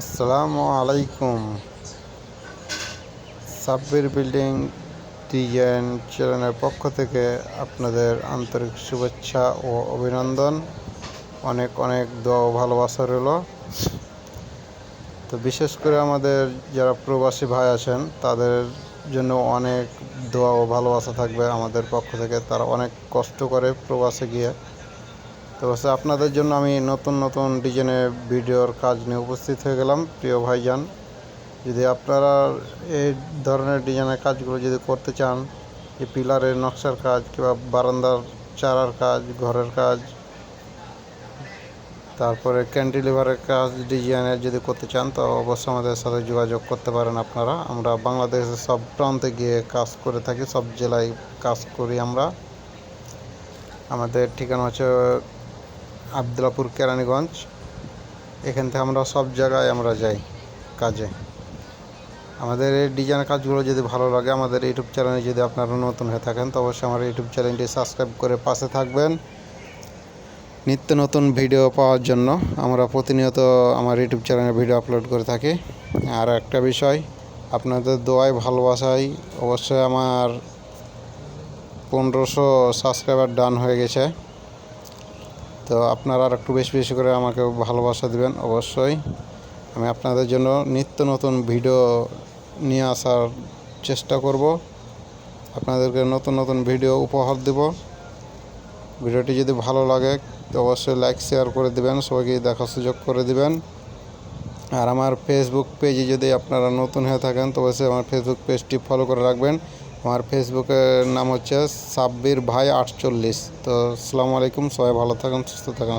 আসসালামু আলাইকুম। Sabbir building design চ্যানেলের পক্ষ থেকে আপনাদের আন্তরিক শুভেচ্ছা ও অভিনন্দন। অনেক অনেক দোয়া ও ভালোবাসা রইল। তো বিশেষ করে আমাদের যারা প্রবাসী ভাই আছেন, তাদের জন্য অনেক দোয়া ও ভালোবাসা থাকবে আমাদের পক্ষ থেকে। তারা অনেক কষ্ট করে প্রবাসে গিয়ে তো হচ্ছে আপনাদের জন্য আমি নতুন নতুন ডিজাইনের ভিডিওর কাজ নিয়ে উপস্থিত হয়ে গেলাম, প্রিয় ভাইজান। যদি আপনারা এই ধরনের ডিজাইনের কাজগুলো যদি করতে চান যে পিলারের নকশার কাজ কিংবা বারান্দার চারার কাজ, ঘরের কাজ, তারপরে ক্যান্টিলিভারের কাজ ডিজাইনের যদি করতে চান, তো অবশ্যই আমাদের সাথে যোগাযোগ করতে পারেন আপনারা। আমরা বাংলাদেশের সব প্রান্তে গিয়ে কাজ করে থাকি, সব জেলায় কাজ করি আমরা। আমাদের ঠিকানা হচ্ছে আবদুল্লাপুর কেরানীগঞ্জ। এখান থেকে আমরা সব জায়গায় আমরা যাই কাজে। আমাদের এই ডিজাইন কাজগুলো যদি ভালো লাগে, আমাদের ইউটিউব চ্যানেলে যদি আপনারা নতুন হয়ে থাকেন, তো অবশ্যই আমার ইউটিউব চ্যানেলটি সাবস্ক্রাইব করে পাশে থাকবেন। নিত্য নতুন ভিডিও পাওয়ার জন্য আমরা প্রতিনিয়ত আমার ইউটিউব চ্যানেলে ভিডিও আপলোড করে থাকি। আর একটা বিষয়, আপনাদের দোয়ায় ভালোবাসায় অবশ্যই আমার পনেরোশো সাবস্ক্রাইবার ডান হয়ে গেছে। তো আপনারা আর একটু বেশি বেশি করে আমাকে ভালোবাসা দিবেন, অবশ্যই। আমি আপনাদের জন্য নিত্য নতুন ভিডিও নিয়ে আসার চেষ্টা করব। আপনাদেরকে নতুন নতুন ভিডিও উপহার দেব। ভিডিওটি যদি ভালো লাগে, তো অবশ্যই লাইক, শেয়ার করে দিবেন, সবাইকে দেখার সুযোগ করে দিবেন। আর আমার ফেসবুক পেজে যদি আপনারা নতুন হয়ে থাকেন, তো অবশ্যই আমার ফেসবুক পেজটি ফলো করে রাখবেন। আমার ফেসবুকের নাম হচ্ছে সাব্বির ভাই আটচল্লিশ। তো আসসালামু আলাইকুম, সবাই ভালো থাকুন, সুস্থ থাকুন।